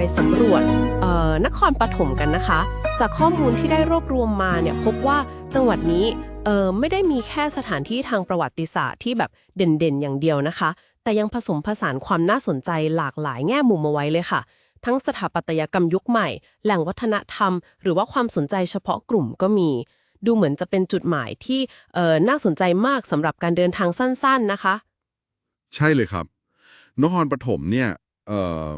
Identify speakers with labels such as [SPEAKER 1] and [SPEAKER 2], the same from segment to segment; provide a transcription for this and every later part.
[SPEAKER 1] ไปสำรวจนครปฐมกันนะคะ จากข้อมูลที่ได้รวบรวมมาเนี่ยพบว่าจังหวัดนี้เออไม่ได้มีแค่สถานที่ทางประวัติศาสตร์ที่แบบเด่นๆ อย่างเดียวนะคะ แต่ยังผสมผสานความน่าสนใจหลากหลายแง่มุมเอาไว้เลยค่ะ ทั้งสถาปัตยกรรมยุคใหม่ แหล่งวัฒนธรรม หรือว่าความสนใจเฉพาะกลุ่มก็มี ดูเหมือนจะเป็นจุดหมายที่เออน่าสนใจมากสำหรับการเดินทางสั้นๆนะคะ
[SPEAKER 2] ใช่เลยครับ นครปฐมเนี่ยเออ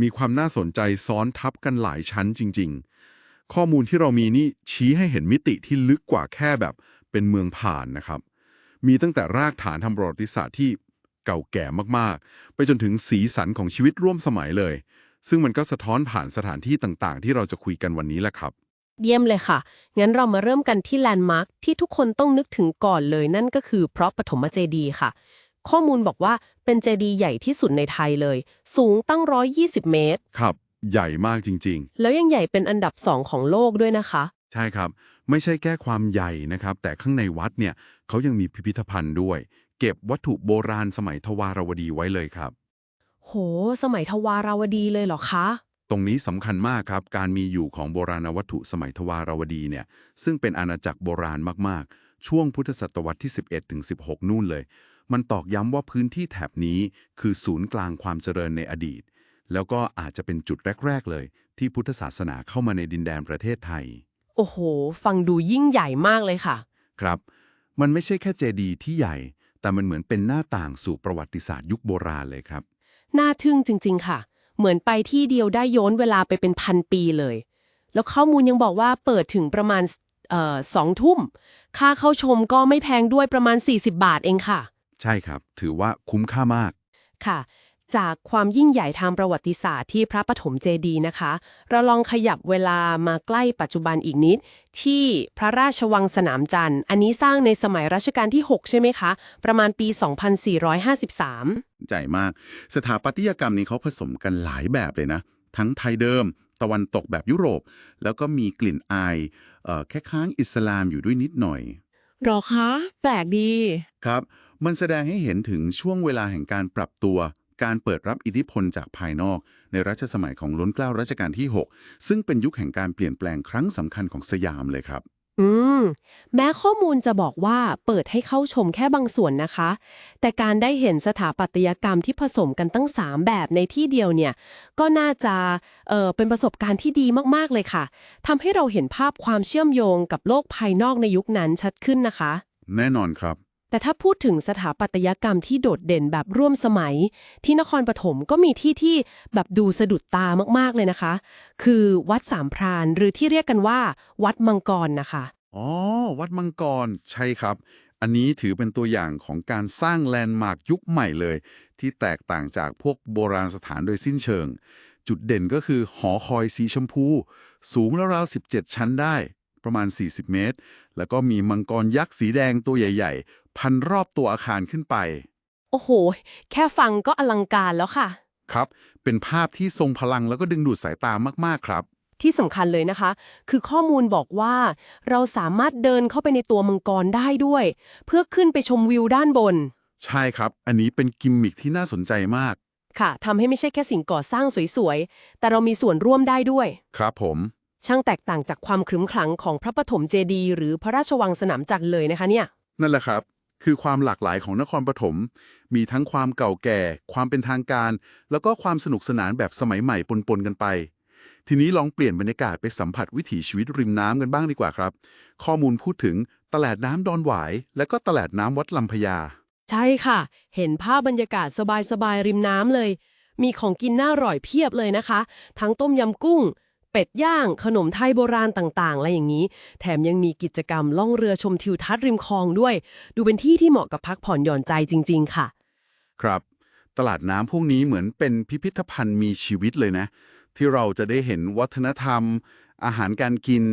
[SPEAKER 2] มีความน่าสนใจซ้อนทับกันหลายชั้นจริง ๆ ข้อมูลที่เรามีนี่ชี้ให้เห็นมิติที่ลึกกว่าแค่แบบเป็นเมืองผ่านนะครับ มีตั้งแต่รากฐานทางประวัติศาสตร์ที่เก่าแก่มากๆ ไปจนถึงสีสันของชีวิตร่วมสมัยเลย ซึ่งมันก็สะท้อนผ่านสถานที่ต่างๆ ที่เราจะคุยกันวันนี้แหละครับ
[SPEAKER 1] เยี่ยมเลยค่ะ งั้นเรามาเริ่มกันที่แลนด์มาร์คที่ทุกคนต้องนึกถึงก่อนเลยนั่นก็คือพระปฐมเจดีย์ค่ะ ข้อมูลบอกว่าเป็นเจดีย์ใหญ่ที่สุดในไทยเลย สูงตั้ง 120 เมตร
[SPEAKER 2] ครับ ใหญ่มากจริงๆ
[SPEAKER 1] แล้วยังใหญ่เป็นอันดับสองของโลกด้วยนะคะ
[SPEAKER 2] ใช่ครับ ไม่ใช่แค่ความใหญ่นะครับ แต่ข้างในวัดเนี่ยเขายังมีพิพิธภัณฑ์ด้วย เก็บวัตถุโบราณสมัยทวารวดีไว้เลยครับ
[SPEAKER 1] โห สมัยทวาราวดีเลยเหรอคะ
[SPEAKER 2] ตรงนี้สำคัญมากครับ การมีอยู่ของโบราณวัตถุสมัยทวารวดีเนี่ย ซึ่งเป็นอาณาจักรโบราณมากๆ ช่วงพุทธศตวรรษที่ 11ถึง16 นู่นเลย มันตอกย้ำว่าพื้นที่แถบนี้คือศูนย์กลางความเจริญในอดีต แล้วก็อาจจะเป็นจุดแรก ๆ เลย ที่พุทธศาสนาเข้ามาในดินแดนประเทศไทย
[SPEAKER 1] โอ้โห ฟังดูยิ่งใหญ่มากเลยค่ะ
[SPEAKER 2] ครับ มันไม่ใช่แค่เจดีย์ที่ใหญ่ แต่มันเหมือนเป็นหน้าต่างสู่ประวัติศาสตร์ยุคโบราณเลยครับ
[SPEAKER 1] น่าทึ่งจริง ๆ ค่ะ เหมือนไปที่เดียวได้ย้อนเวลาไปเป็นพันปีเลย แล้วข้อมูลยังบอกว่าเปิดถึงประมาณเอ่อสองทุ่ม ค่าเข้าชมก็ไม่แพงด้วยประมาณ 40 บาทเองค่ะ
[SPEAKER 2] ใช่ครับ ถือว่าคุ้มค่ามาก
[SPEAKER 1] ค่ะ จากความยิ่งใหญ่ทางประวัติศาสตร์ที่พระปฐมเจดีย์นะคะ เราลองขยับเวลามาใกล้ปัจจุบันอีกนิด ที่พระราชวังสนามจันทร์ อันนี้สร้างในสมัยรัชกาลที่ 6 ใช่ไหมคะ ประมาณปี 2453
[SPEAKER 3] ใจมาก สถาปัตยกรรมนี้เขาผสมกันหลายแบบเลยนะ ทั้งไทยเดิม ตะวันตกแบบยุโรป แล้วก็มีกลิ่นอายเอ่อแค่ค้างอิสลามอยู่ด้วยนิดหน่อย
[SPEAKER 1] หรอคะ แปลกดี
[SPEAKER 3] ครับ มันแสดงให้เห็นถึงช่วงเวลาแห่งการปรับตัว การเปิดรับอิทธิพลจากภายนอก ในรัชสมัยของล้นเกล้ารัชกาลที่ 6 ซึ่งเป็นยุคแห่งการเปลี่ยนแปลงครั้งสำคัญของสยามเลยครับ
[SPEAKER 1] อื ม แม้ข้อมูลจะบอกว่าเปิดให้เข้าชมแค่บางส่วนนะคะ แต่การได้เห็นสถาปัตยกรรมที่ผสมกันตั้ง 3 แบบในที่เดียวเนี่ย ก็น่าจะเออเป็นประสบการณ์ที่ดีมากๆเลยค่ะทำให้เราเห็นภาพความเชื่อมโยงกับโลกภายนอกในยุคนั้นชัดขึ้นนะคะ
[SPEAKER 3] แน่นอนครับ
[SPEAKER 1] แต่ถ้าพูดถึงสถาปัตยกรรมที่โดดเด่นแบบร่วมสมัย ที่นครปฐมก็มีที่ที่แบบดูสะดุดตามากๆเลยนะคะ คือวัดสามพรานหรือที่เรียกกันว่า วัดมังกรนะคะ
[SPEAKER 3] อ๋อ วัดมังกร ใช่ครับ อันนี้ถือเป็นตัวอย่างของการสร้างแลนด์มาร์คยุคใหม่เลย ที่แตกต่างจากพวกโบราณสถานโดยสิ้นเชิง จุดเด่นก็คือหอคอยสีชมพู สูงราวๆ17 ชั้นได้ ประมาณ 40 เมตร แล้วก็มีมังกรยักษ์สีแดงตัวใหญ่ ๆ พันรอบตัวอาคารขึ้นไป
[SPEAKER 1] โอ้โห แค่ฟังก็อลังการแล้วค่ะ
[SPEAKER 3] ครับ เป็นภาพที่ทรงพลังแล้วก็ดึงดูดสายตามากๆครับ
[SPEAKER 1] ที่สำคัญเลยนะคะ คือข้อมูลบอกว่า เราสามารถเดินเข้าไปในตัวมังกรได้ด้วย เพื่อขึ้นไปชมวิวด้านบน
[SPEAKER 3] ใช่ครับ อันนี้เป็นกิมมิคที่น่าสนใจมาก
[SPEAKER 1] ค่ะทำให้ไม่ใช่แค่สิ่งก่อสร้างสวยๆ แต่เรามีส่วนร่วมได้ด้วย
[SPEAKER 3] ครับผม
[SPEAKER 1] ช่างแตกต่างจากความครึ้มครั้งของพระปฐมเจดีย์หรือพระราชวังสนามจักรเลยนะคะเนี่ย
[SPEAKER 3] นั่นแหละครับ คือความหลากหลายของนครปฐม มีทั้งความเก่าแก่ ความเป็นทางการ แล้วก็ความสนุกสนานแบบสมัยใหม่ปนๆกันไป ทีนี้ลองเปลี่ยนบรรยากาศไปสัมผัสวิถีชีวิตริมน้ำกันบ้างดีกว่าครับ ข้อมูลพูดถึงตลาดน้ำดอนหวาย และก็ตลาดน้ำวัดลำพญา
[SPEAKER 1] ใช่ค่ะ เห็นภาพบรรยากาศสบายๆริมน้ำเลย มีของกินน่าอร่อยเพียบเลยนะคะ ทั้งต้มยำกุ้ง เป็ดย่าง ขนมไทยโบราณต่างๆ อะไรอย่างนี้ แถมยังมีกิจกรรมล่องเรือชมทิวทัศน์ริมคลองด้วย ดูเป็นที่ที่เหมาะกับพักผ่อนหย่อนใจจริง ๆ ค่ะ
[SPEAKER 3] ครับ ตลาดน้ำพวกนี้เหมือนเป็นพิพิธภัณฑ์มีชีวิตเลยนะ ที่เราจะได้เห็นวัฒนธรรม อาหารการกิน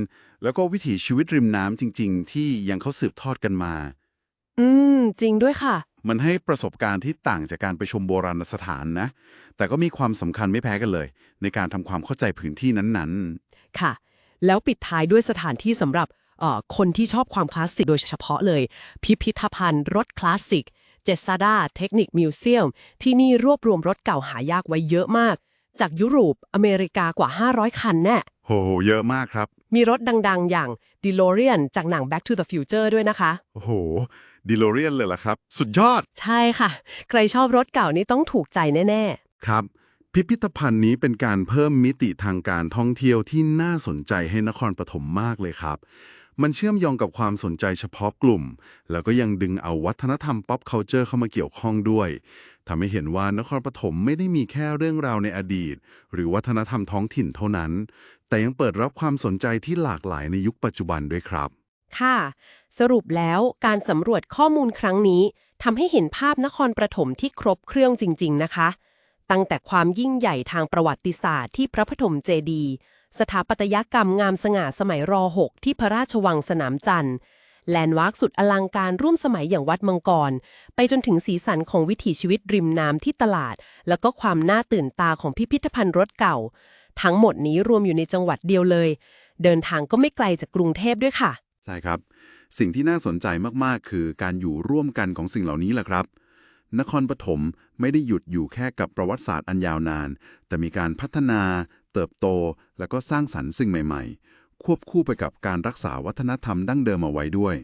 [SPEAKER 3] แล้วก็วิถีชีวิตริมน้ำจริง ๆ ที่ยังเขาสืบทอดกันมา
[SPEAKER 1] อืม จริงด้วยค่ะ
[SPEAKER 3] มันให้ประสบการณ์ที่ต่างจากการไปชมโบราณสถานนะ แต่ก็มีความสำคัญไม่แพ้กันเลย ในการทำความเข้าใจพื้นที่นั้น
[SPEAKER 1] ค่ะ แล้วปิดท้ายด้วยสถานที่สำหรับเอ่อคนที่ชอบความคลาสสิกโดยเฉพาะเลย พิพิธภัณฑ์รถคลาสสิก เจสซาดาเทคนิคมิวเซียม ที่นี่รวบรวมรถเก่าหายากไว้เยอะมาก จากยุโรปอเมริกากว่า 500 คันแน่
[SPEAKER 3] โหเยอะมากครับ
[SPEAKER 1] มีรถดังๆ อย่าง DeLorean จากหนัง Back to the Future ด้วยนะคะ
[SPEAKER 3] โอ้โหดิโลเรียนเลยล่ะครับ สุดยอด
[SPEAKER 1] ใช่ค่ะ ใครชอบรถเก่านี่ต้องถูกใจแน่
[SPEAKER 2] ครับ พิพิธภัณฑ์นี้เป็นการเพิ่มมิติทางการท่องเที่ยวที่น่าสนใจให้นครปฐมมากเลยครับ มันเชื่อมโยงกับความสนใจเฉพาะกลุ่ม แล้วก็ยังดึงเอาวัฒนธรรม pop culture เข้ามาเกี่ยวข้องด้วยทำให้เห็นว่านครปฐมไม่ได้มีแค่เรื่องราวในอดีต หรือวัฒนธรรมท้องถิ่นเท่านั้น แต่ยังเปิดรับความสนใจที่หลากหลายในยุคปัจจุบันด้วยครับ
[SPEAKER 1] ค่ะ สรุปแล้วการสำรวจข้อมูลครั้งนี้ทำให้เห็นภาพนครปฐมที่ครบเครื่องจริง ๆ นะคะ ตั้งแต่ความยิ่งใหญ่ทางประวัติศาสตร์ที่พระปฐมเจดีย์สถาปัตยกรรมงามสง่าสมัยร .6 ที่พระราชวังสนามจันทร์แลนด์มาร์คสุดอลังการร่วมสมัยอย่างวัดมังกร ไปจนถึงสีสันของวิถีชีวิตริมน้ำที่ตลาด แล้วก็ความน่าตื่นตาของพิพิธภัณฑ์รถเก่า ทั้งหมดนี้รวมอยู่ในจังหวัดเดียวเลย เดินทางก็ไม่ไกลจากกรุงเทพด้วยค่ะ
[SPEAKER 3] ใช่ครับ สิ่งที่น่าสนใจมากๆ คือการอยู่ร่วมกันของสิ่งเหล่านี้แหละครับ นครปฐมไม่ได้หยุดอยู่แค่กับประวัติศาสตร์อันยาวนาน แต่มีการพัฒนา เติบโต แล้วก็สร้างสรรค์สิ่งใหม่ ๆ ควบคู่ไปกับการรักษาวัฒนธรรมดั้งเดิมเอาไว้ด้วย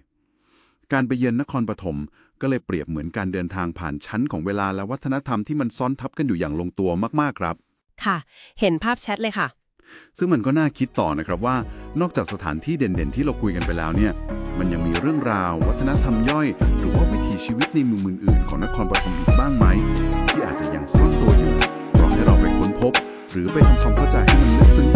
[SPEAKER 3] การไปเยือนนครปฐมก็เลยเปรียบเหมือนการเดินทางผ่านชั้นของเวลาและวัฒนธรรมที่มันซ้อนทับกันอยู่อย่างลงตัวมากๆครับ
[SPEAKER 1] ค่ะ เห็นภาพแชทเลยค่ะ
[SPEAKER 3] ซึ่งมันก็น่าคิดต่อนะครับว่า นอกจากสถานที่เด่นๆ ที่เราคุยกันไปแล้วเนี่ย มันยังมีเรื่องราว วัฒนธรรมย่อย หรือว่าวิถีชีวิตในเมืองอื่นๆ ของนครปฐมอีกบ้างไหม ที่อาจจะยังซ่อนตัวอยู่รอให้เราไปค้นพบ หรือไปทำความเข้าใจให้มันลึกซึ้ง